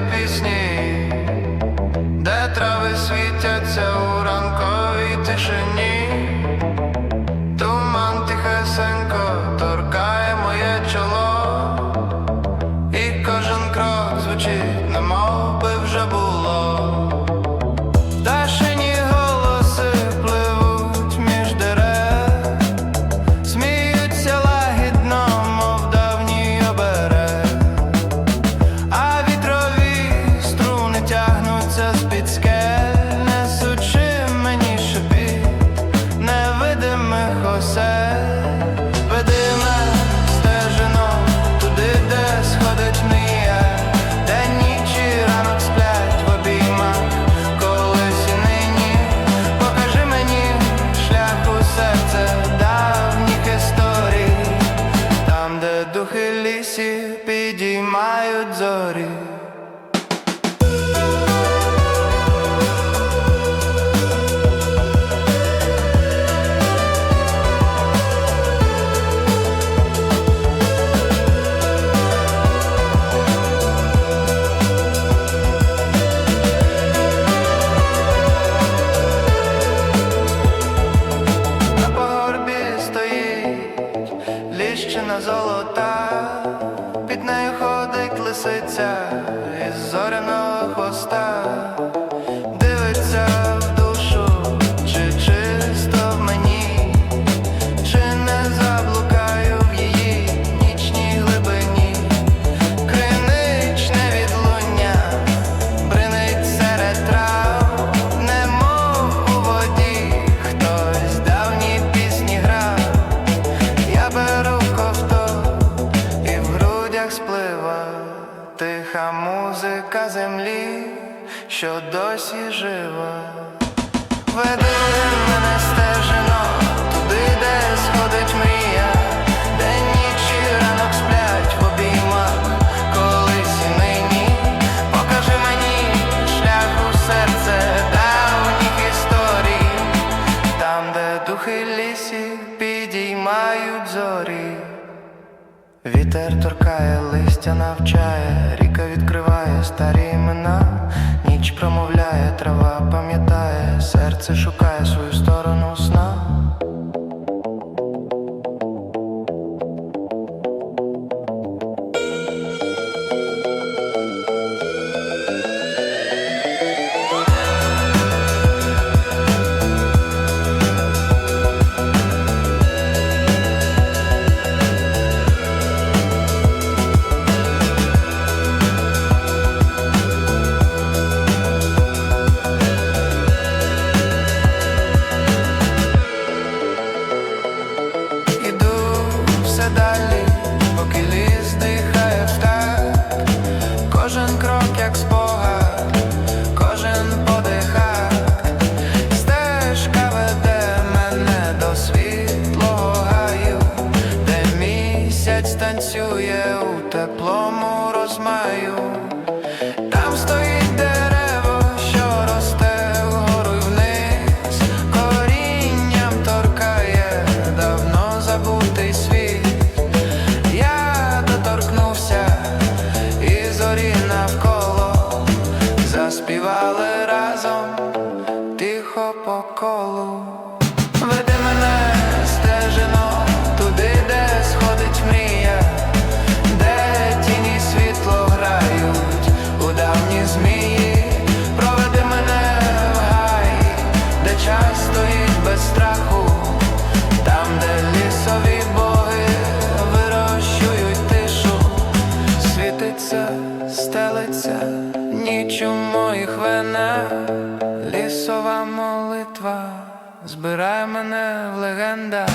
Mississippi. Осель. Веди стежино туди, де сходить мрія, де ніч ранок сплять в обіймах колись і нині. Покажи мені шлях у давніх історій, там, де духи лісів підіймають зорі. Золота, під нею ходить лисиця із зоряного землі, що досі жива. Веди мене стежино туди, де сходить мрія, де ніч ранок сплять в обіймах колись нині. Покажи мені шлях серце давніх історій, там, де духи лісів підіймають зорі. Вітер торкає, листя навчає, ріка старі імена, ніч промовляє, трава пам'ятає, серце шукає свою танцює у теплому Ніч у моїх венах, лісова молитва збирає мене в легендах.